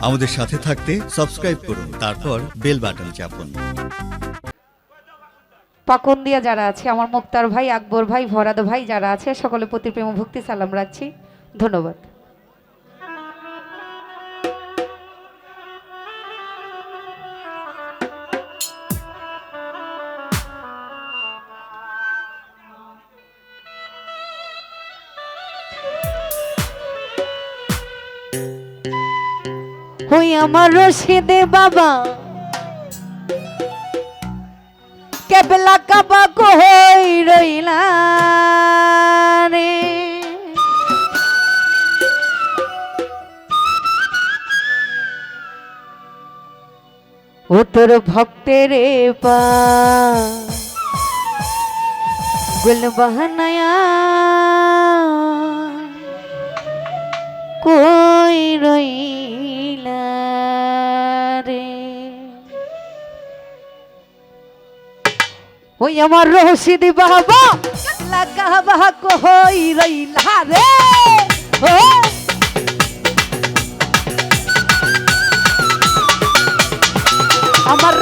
আমাদের সাথে থাকতে সাবস্ক্রাইব করুন, তারপর বেল বাটন চাপুন। পাকুন্দিয়া যারা আছে, আমার মুক্তার ভাই, আকবর ভাই, ভরাদ ভাই যারা আছে সকলে প্রতি প্রেম ভক্তি সালাম রাখছি। ধন্যবাদ। হই আমার রশিদে বাবা। কেবলা কাবা কই রইলা রে। ও তোর ভক্তের পা। গুল বহনায়া। কই রইলা রে? ওই আমার রশিদি বাবা লাগা বাহা কই রইলা রে? ও? আমার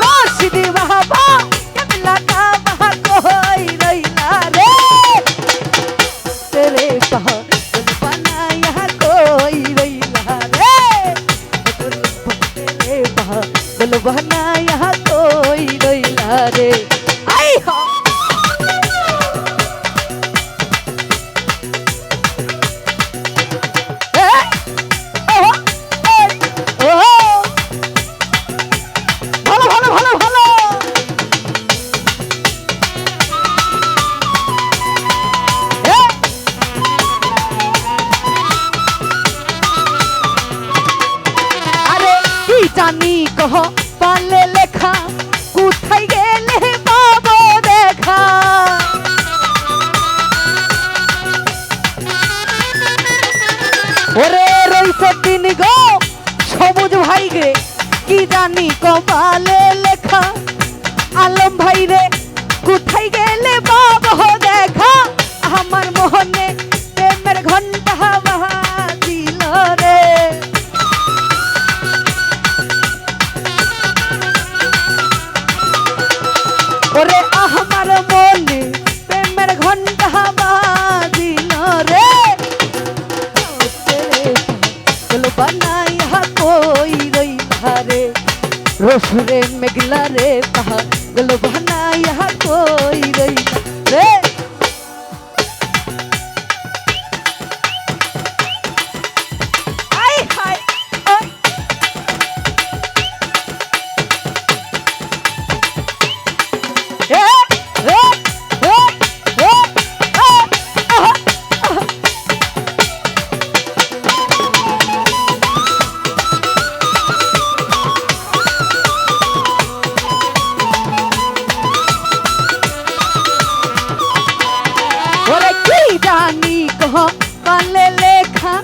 কি জানি কহ পালে লেখা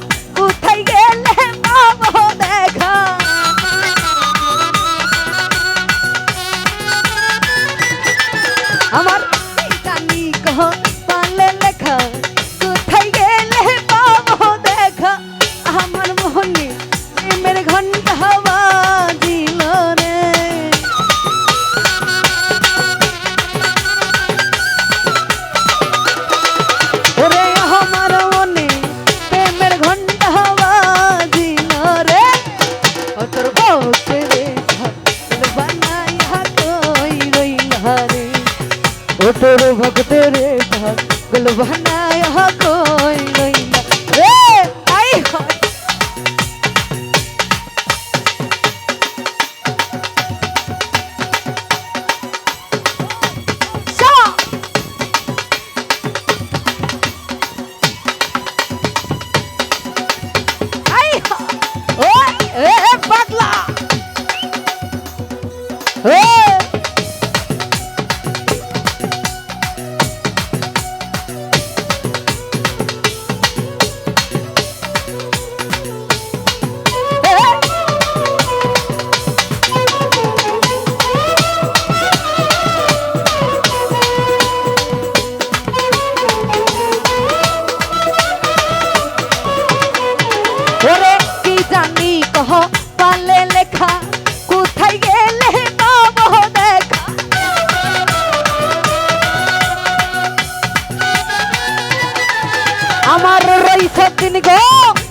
আমার রইছ দিন গো,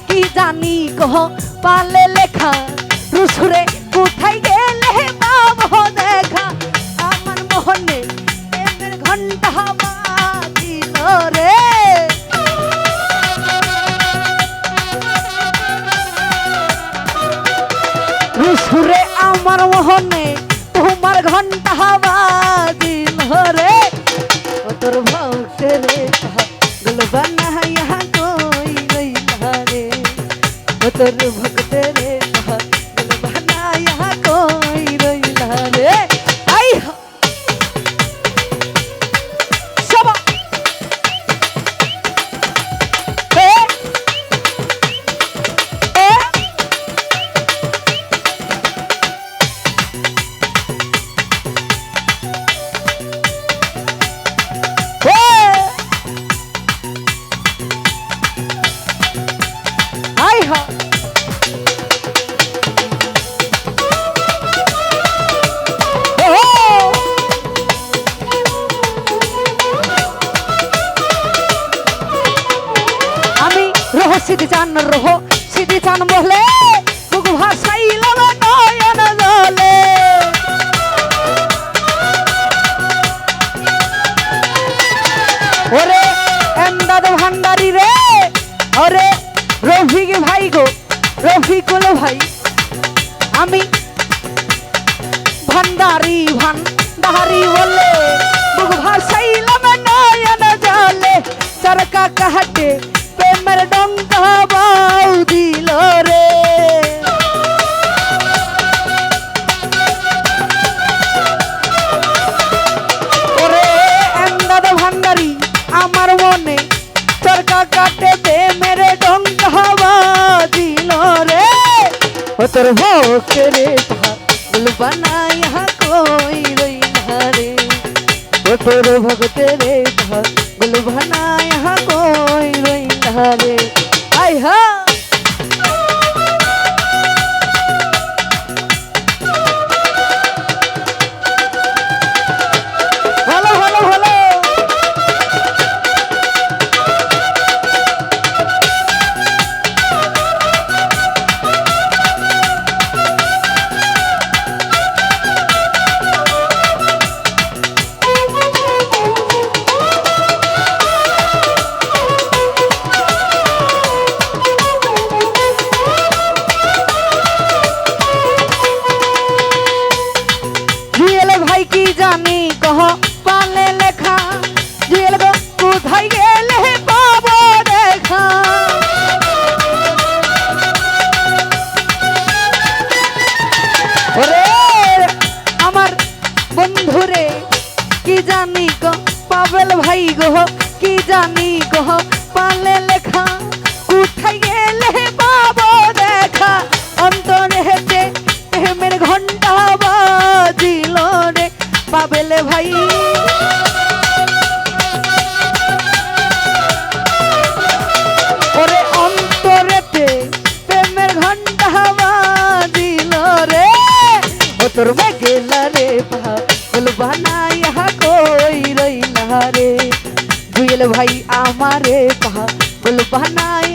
কি জানি গো পালে লেখা, রুসুরে কোথায় গেলে পাবো দেখা। আমার মোহনে প্রেমের ঘণ্টা বাজিল রে রুসুরে, আমার মোহনে তোমার ঘণ্টা রহ সিদ্ধি চান রহ সিদ্ধি চান বলে বুকু ভাসাইল নয়ন জলে। ওরে এমদাদ ভান্ডারি রে, ওরে রফিক ভাই গো, রফিকুল ভাই। আমি ভান্ডারি ভান্ডারি বলে ও তোর ভোকে রে গুল বানাইয়া কই রইলা রে ও তোর ভগতে রে গুল বানাইয়া কই রইলা রে আই হা ভালো ভাই আমারে পাগল বানাইয়া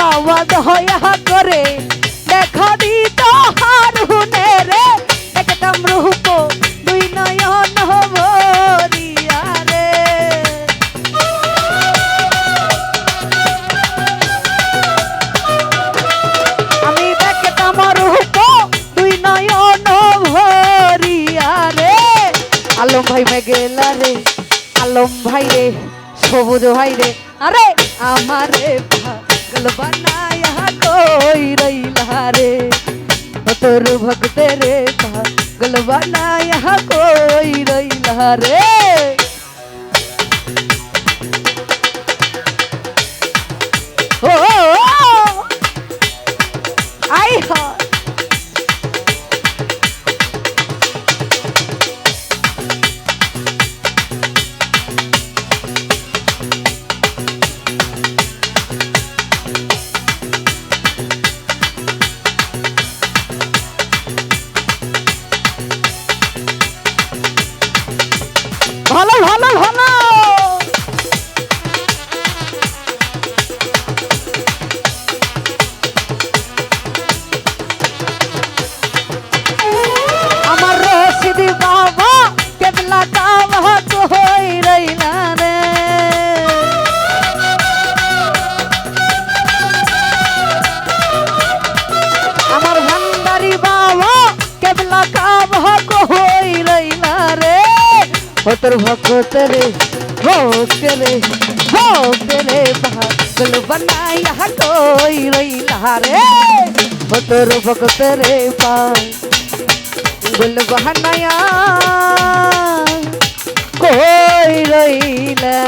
বাবা দয়া করে দেখা দিত হারুনে রে। একদম রূপ দুই নয়ন ভরিয়া রে। আমি দেখতাম রূপ দুই নয়ন ভরিয়া রে। আলম ভাই মেগেলা রে, আলম ভাই রে, সবুজ ভাই রে। আরে, আমারে পাগল বানায়া কই রইলা রে তোর ভক্ত রে পাগল বানায়া কই রইলা রে ও তোর ভক্ত রে ভক্ত রে ভক্ত রে পাগল বানাইয়া কই রইলা রে ও তোর ভক্ত রে পাগল বানাইয়া কই রইলা